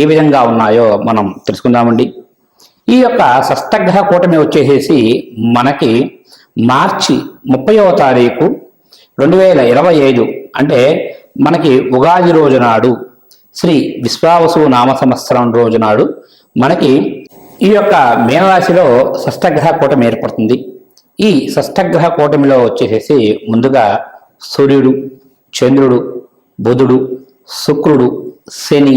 ఏ విధంగా ఉన్నాయో మనం తెలుసుకుందామండి. ఈ యొక్క సస్తగ్రహ కూటమి వచ్చేసేసి మనకి మార్చి ముప్పైవ తారీఖు రెండు వేల ఇరవై ఐదు అంటే మనకి ఉగాది రోజు నాడు శ్రీ విశ్వావసు నామ సంవత్సరం రోజు నాడు మనకి ఈ యొక్క మీనరాశిలో షష్టగ్రహ కూటమి ఏర్పడుతుంది. ఈ షష్టగ్రహ కూటమిలో వచ్చేసేసి ముందుగా సూర్యుడు చంద్రుడు బుధుడు శుక్రుడు శని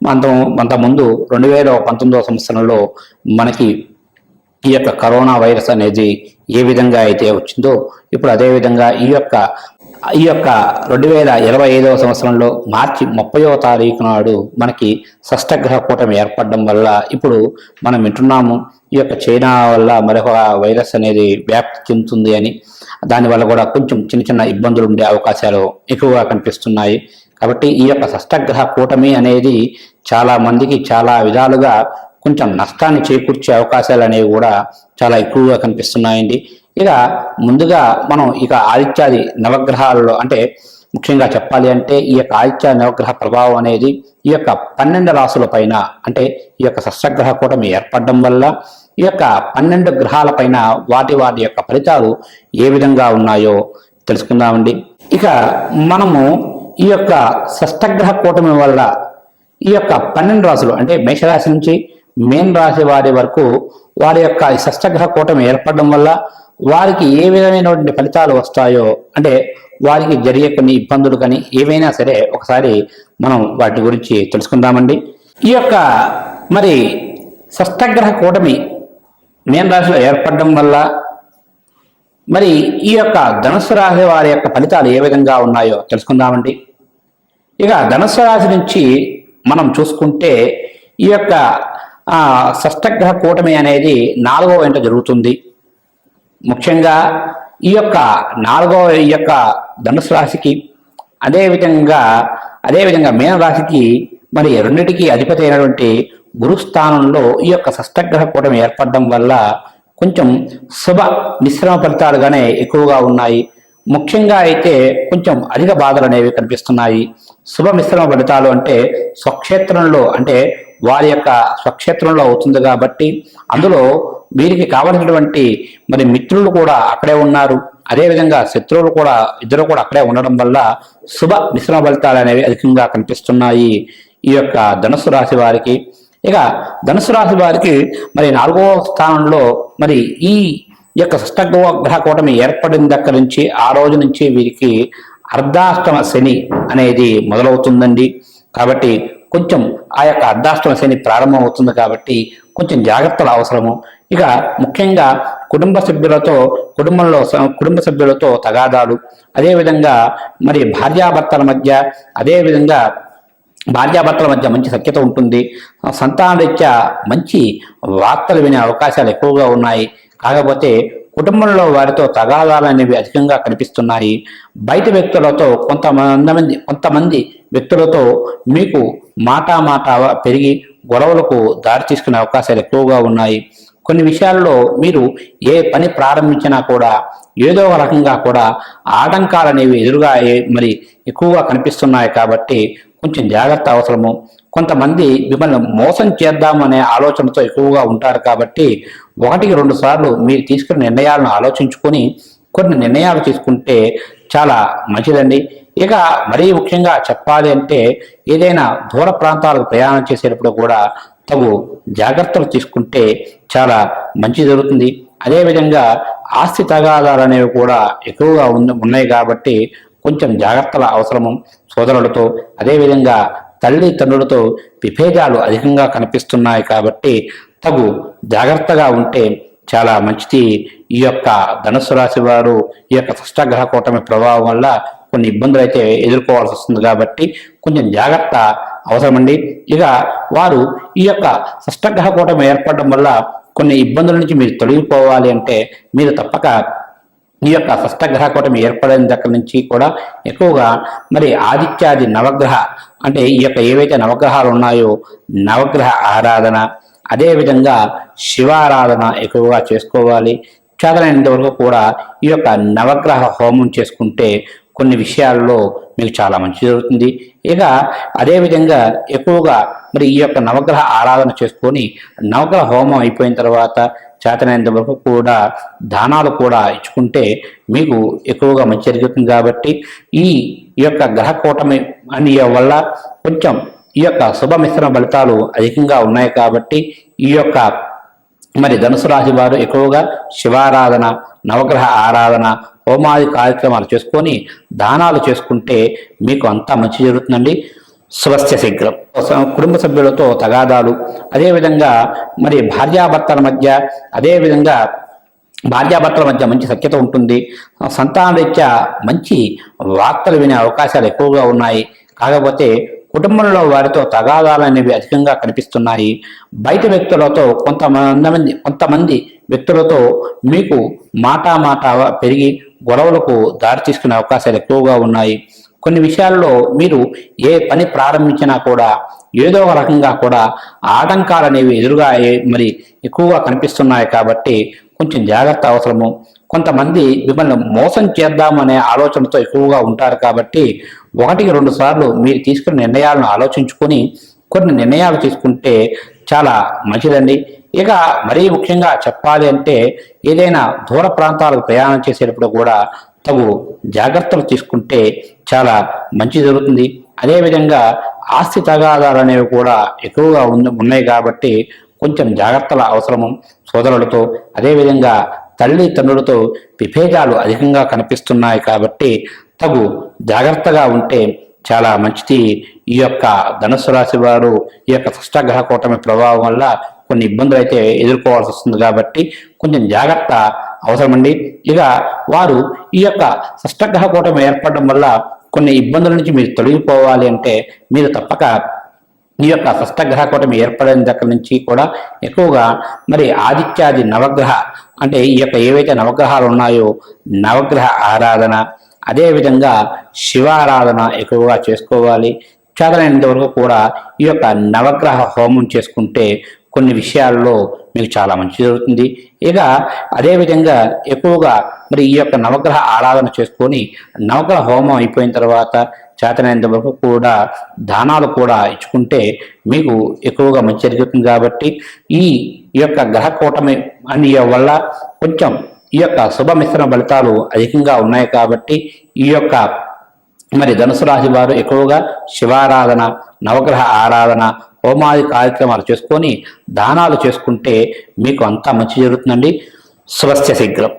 అంత అంతకుముందు రెండు వేల పంతొమ్మిదవ సంవత్సరంలో మనకి ఈ యొక్క కరోనా వైరస్ అనేది ఏ విధంగా అయితే వచ్చిందో ఇప్పుడు అదేవిధంగా ఈ యొక్క ఈ యొక్క రెండు వేల ఇరవై ఐదవ సంవత్సరంలో మార్చి ముప్పైవ తారీఖు నాడు మనకి షష్టగ్రహ కూటమి ఏర్పడడం వల్ల ఇప్పుడు మనం వింటున్నాము ఈ యొక్క చైనా వల్ల మరొక వైరస్ అనేది వ్యాప్తి చెందుతుంది అని. దానివల్ల కూడా కొంచెం చిన్న చిన్న ఇబ్బందులు ఉండే అవకాశాలు ఎక్కువగా కనిపిస్తున్నాయి. కాబట్టి ఈ యొక్క షష్టగ్రహ కూటమి అనేది చాలా మందికి చాలా విధాలుగా కొంచెం నష్టాన్ని చేకూర్చే అవకాశాలు అనేవి కూడా చాలా ఎక్కువగా కనిపిస్తున్నాయండి. ఇక ముందుగా మనం ఇక ఆదిత్యాది నవగ్రహాలలో అంటే ముఖ్యంగా చెప్పాలి అంటే ఈ యొక్క ఆదిత్య నవగ్రహ ప్రభావం అనేది ఈ యొక్క పన్నెండు రాసుల పైన అంటే ఈ యొక్క షష్టగ్రహ కూటమి ఏర్పడడం వల్ల ఈ యొక్క పన్నెండు గ్రహాల పైన వాటి వాటి యొక్క ఫలితాలు ఏ విధంగా ఉన్నాయో తెలుసుకుందామండి. ఇక మనము ఈ యొక్క షష్టగ్రహ కూటమి వల్ల ఈ యొక్క పన్నెండు రాశులు అంటే మేషరాశి నుంచి మేన్ రాశి వారి వరకు వారి యొక్క షష్టగ్రహ కూటమి ఏర్పడడం వల్ల వారికి ఏ విధమైనటువంటి ఫలితాలు వస్తాయో అంటే వారికి జరిగే కొన్ని ఇబ్బందులు కానీ ఏవైనా సరే ఒకసారి మనం వాటి గురించి తెలుసుకుందామండి. ఈ యొక్క మరి షష్టగ్రహ కూటమి మేన్ రాశిలో ఏర్పడడం వల్ల మరి ఈ యొక్క ధనుసు రాశి వారి యొక్క ఫలితాలు ఏ విధంగా ఉన్నాయో తెలుసుకుందామండి. ఇక ధనుసు రాశి నుంచి మనం చూసుకుంటే ఈ యొక్క షష్టగ్రహ కూటమి అనేది నాలుగవ వెంట జరుగుతుంది. ముఖ్యంగా ఈ యొక్క నాలుగవ ఈ యొక్క ధనుసు రాశికి అదేవిధంగా అదేవిధంగా మీనరాశికి మరి రెండిటికి అధిపతి అయినటువంటి గురుస్థానంలో ఈ యొక్క షష్టగ్రహ కూటమి ఏర్పడడం వల్ల కొంచెం శుభ మిశ్రమ ఫలితాలుగానే ఎక్కువగా ఉన్నాయి. ముఖ్యంగా అయితే కొంచెం అధిక బాధలు అనేవి కనిపిస్తున్నాయి. శుభ మిశ్రమ ఫలితాలు అంటే స్వక్షేత్రంలో అంటే వారి యొక్క స్వక్షేత్రంలో అవుతుంది కాబట్టి అందులో వీరికి కావలసినటువంటి మరి మిత్రులు కూడా అక్కడే ఉన్నారు. అదేవిధంగా శత్రువులు కూడా ఇద్దరు కూడా అక్కడే ఉండడం వల్ల శుభ మిశ్రమ ఫలితాలు అనేవి అధికంగా కనిపిస్తున్నాయి ఈ యొక్క ధనుసు రాశి వారికి. ఇక ధనుసు రాశి వారికి మరి నాలుగవ స్థానంలో మరి ఈ యొక్క గ్రహ కూటమి ఏర్పడిన దగ్గర నుంచి ఆ రోజు నుంచి వీరికి అర్ధాష్టమ శని అనేది మొదలవుతుందండి. కాబట్టి కొంచెం ఆ యొక్క అర్ధాష్టమ శని ప్రారంభం అవుతుంది కాబట్టి కొంచెం జాగ్రత్తలు అవసరము. ఇక ముఖ్యంగా కుటుంబ సభ్యులతో కుటుంబంలో స- కుటుంబ సభ్యులతో తగాదాలు. అదేవిధంగా మరి భార్యాభర్తల మధ్య అదేవిధంగా భార్యాభర్తల మధ్య మంచి సఖ్యత ఉంటుంది. సంతానరీత్యా మంచి వార్తలు వినే అవకాశాలు ఎక్కువగా ఉన్నాయి. కాకపోతే కుటుంబంలో వారితో తగాదాలు అనేవి అధికంగా కనిపిస్తున్నాయి. బయట వ్యక్తులతో కొంతమంది కొంతమంది వ్యక్తులతో మీకు మాట మాట పెరిగి గొడవలకు దారి తీసుకునే అవకాశాలు ఎక్కువగా ఉన్నాయి. కొన్ని విషయాల్లో మీరు ఏ పని ప్రారంభించినా కూడా ఏదో ఒక రకంగా కూడా ఆటంకాలు అనేవి ఎదురుగా మరి ఎక్కువగా కనిపిస్తున్నాయి కాబట్టి కొంచెం జాగ్రత్త అవసరము. కొంతమంది మిమ్మల్ని మోసం చేద్దామనే ఆలోచనతో ఎక్కువగా ఉంటారు కాబట్టి ఒకటికి రెండు సార్లు మీరు తీసుకున్న నిర్ణయాలను ఆలోచించుకొని కొన్ని నిర్ణయాలు తీసుకుంటే చాలా మంచిదండి. ఇక మరీ ముఖ్యంగా చెప్పాలి అంటే ఏదైనా దూర ప్రాంతాలకు ప్రయాణం చేసేటప్పుడు కూడా తగు జాగ్రత్తలు తీసుకుంటే చాలా మంచి జరుగుతుంది. అదేవిధంగా ఆస్తి తగాదాలు అనేవి కూడా ఎక్కువగా ఉన్నాయి కాబట్టి కొంచెం జాగ్రత్తల అవసరము సోదరులతో. అదేవిధంగా తల్లి తండ్రులతో విభేదాలు అధికంగా కనిపిస్తున్నాయి కాబట్టి తగు జాగ్రత్తగా ఉంటే చాలా మంచిది. ఈ యొక్క ధనుసు రాశి వారు ఈ యొక్క షష్టగ్రహ కూటమి ప్రభావం వల్ల కొన్ని ఇబ్బందులు అయితే ఎదుర్కోవాల్సి వస్తుంది కాబట్టి కొంచెం జాగ్రత్త అవసరమండి. ఇక వారు ఈ యొక్క షష్టగ్రహ కూటమి ఏర్పడడం వల్ల కొన్ని ఇబ్బందుల నుంచి మీరు తొలగిపోవాలి అంటే మీరు తప్పక ఈ యొక్క షష్టగ్రహ కూటమి ఏర్పడిన దగ్గర నుంచి కూడా ఎక్కువగా మరి ఆదిత్యాది నవగ్రహ అంటే ఈ యొక్క ఏవైతే నవగ్రహాలు ఉన్నాయో నవగ్రహ ఆరాధన అదేవిధంగా శివారాధన ఎక్కువగా చేసుకోవాలి. చేతనైనంత వరకు కూడా ఈ యొక్క నవగ్రహ హోమం చేసుకుంటే కొన్ని విషయాల్లో మీకు చాలా మంచి జరుగుతుంది. ఇక అదేవిధంగా ఎక్కువగా మరి ఈ యొక్క నవగ్రహ ఆరాధన చేసుకొని నవగ్రహ హోమం అయిపోయిన తర్వాత చేతనైనంత వరకు కూడా దానాలు కూడా ఇచ్చుకుంటే మీకు ఎక్కువగా మంచి జరుగుతుంది కాబట్టి ఈ ఈ యొక్క గ్రహ కూటమి అని వల్ల కొంచెం ఈ యొక్క శుభ మిశ్రమ ఫలితాలు అధికంగా ఉన్నాయి కాబట్టి ఈ యొక్క మరి ధనుసు రాశి వారు ఎక్కువగా శివారాధన నవగ్రహ ఆరాధన హోమాది కార్యక్రమాలు చేసుకొని దానాలు చేసుకుంటే మీకు అంతా మంచి జరుగుతుందండి. స్వస్థ శీఘ్రం. స- కుటుంబ సభ్యులతో తగాదాలు అదేవిధంగా మరి భార్యాభర్తల మధ్య అదేవిధంగా భార్యాభర్తల మధ్య మంచి సఖ్యత ఉంటుంది. సంతానరీత్యా మంచి వార్తలు వినే అవకాశాలు ఎక్కువగా ఉన్నాయి. కాకపోతే కుటుంబంలో వారితో తగాదాలు అనేవి అధికంగా కనిపిస్తున్నాయి. బయట వ్యక్తులతో కొంతమంది కొంతమంది వ్యక్తులతో మీకు మాటా మాట పెరిగి గొడవలకు దారి తీసుకునే అవకాశాలు ఎక్కువగా ఉన్నాయి. కొన్ని విషయాల్లో మీరు ఏ పని ప్రారంభించినా కూడా ఏదో ఒక రకంగా కూడా ఆటంకాలు అనేవి ఎదురుగా మరి ఎక్కువగా కనిపిస్తున్నాయి కాబట్టి కొంచెం జాగ్రత్త అవసరము. కొంతమంది మిమ్మల్ని మోసం చేద్దామనే ఆలోచనతో ఎక్కువగా ఉంటారు కాబట్టి ఒకటికి రెండు సార్లు మీరు తీసుకున్న నిర్ణయాలను ఆలోచించుకొని కొన్ని నిర్ణయాలు తీసుకుంటే చాలా మంచిదండి. ఇక మరీ ముఖ్యంగా చెప్పాలి అంటే ఏదైనా దూర ప్రాంతాలకు ప్రయాణం చేసేటప్పుడు కూడా తగు జాగ్రత్తలు తీసుకుంటే చాలా మంచి జరుగుతుంది. అదేవిధంగా ఆస్తి తగాదాలు అనేవి కూడా ఎక్కువగా ఉన్నాయి కాబట్టి కొంచెం జాగ్రత్తల అవసరము సోదరులతో. అదేవిధంగా తల్లి తండ్రులతో విభేదాలు అధికంగా కనిపిస్తున్నాయి కాబట్టి తగు జాగ్రత్తగా ఉంటే చాలా మంచిది. ఈ యొక్క ధనుసు రాశి వారు ఈ యొక్క షష్టగ్రహ కూటమి ప్రభావం వల్ల కొన్ని ఇబ్బందులు అయితే ఎదుర్కోవాల్సి వస్తుంది కాబట్టి కొంచెం జాగ్రత్త అవసరమండి. ఇక వారు ఈ యొక్క షష్టగ్రహ కూటమి ఏర్పడడం వల్ల కొన్ని ఇబ్బందుల నుంచి మీరు తొలగిపోవాలి అంటే మీరు తప్పక ఈ యొక్క షష్టగ్రహ కూటమి ఏర్పడిన దగ్గర నుంచి కూడా ఎక్కువగా మరి ఆదిత్యాది నవగ్రహ అంటే ఈ యొక్క ఏవైతే నవగ్రహాలు ఉన్నాయో నవగ్రహ ఆరాధన అదేవిధంగా శివారాధన ఎక్కువగా చేసుకోవాలి. చేతనైనంత వరకు కూడా ఈ యొక్క నవగ్రహ హోమం చేసుకుంటే కొన్ని విషయాల్లో మీకు చాలా మంచి జరుగుతుంది. ఇక అదేవిధంగా ఎక్కువగా మరి ఈ యొక్క నవగ్రహ ఆరాధన చేసుకొని నవగ్రహ హోమం అయిపోయిన తర్వాత చేతనైనంత వరకు కూడా దానాలు కూడా ఇచ్చుకుంటే మీకు ఎక్కువగా మంచి జరుగుతుంది కాబట్టి ఈ ఈ యొక్క గ్రహ కూటమి అని వల్ల కొంచెం ఈ యొక్క శుభ మిశ్రమ ఫలితాలు అధికంగా ఉన్నాయి కాబట్టి ఈ యొక్క మరి ధనుసు రాశి వారు ఎక్కువగా శివారాధన నవగ్రహ ఆరాధన హోమాది కార్యక్రమాలు చేసుకొని దానాలు చేసుకుంటే మీకు అంతా మంచి జరుగుతుందండి. శుభస్య శీఘ్రం.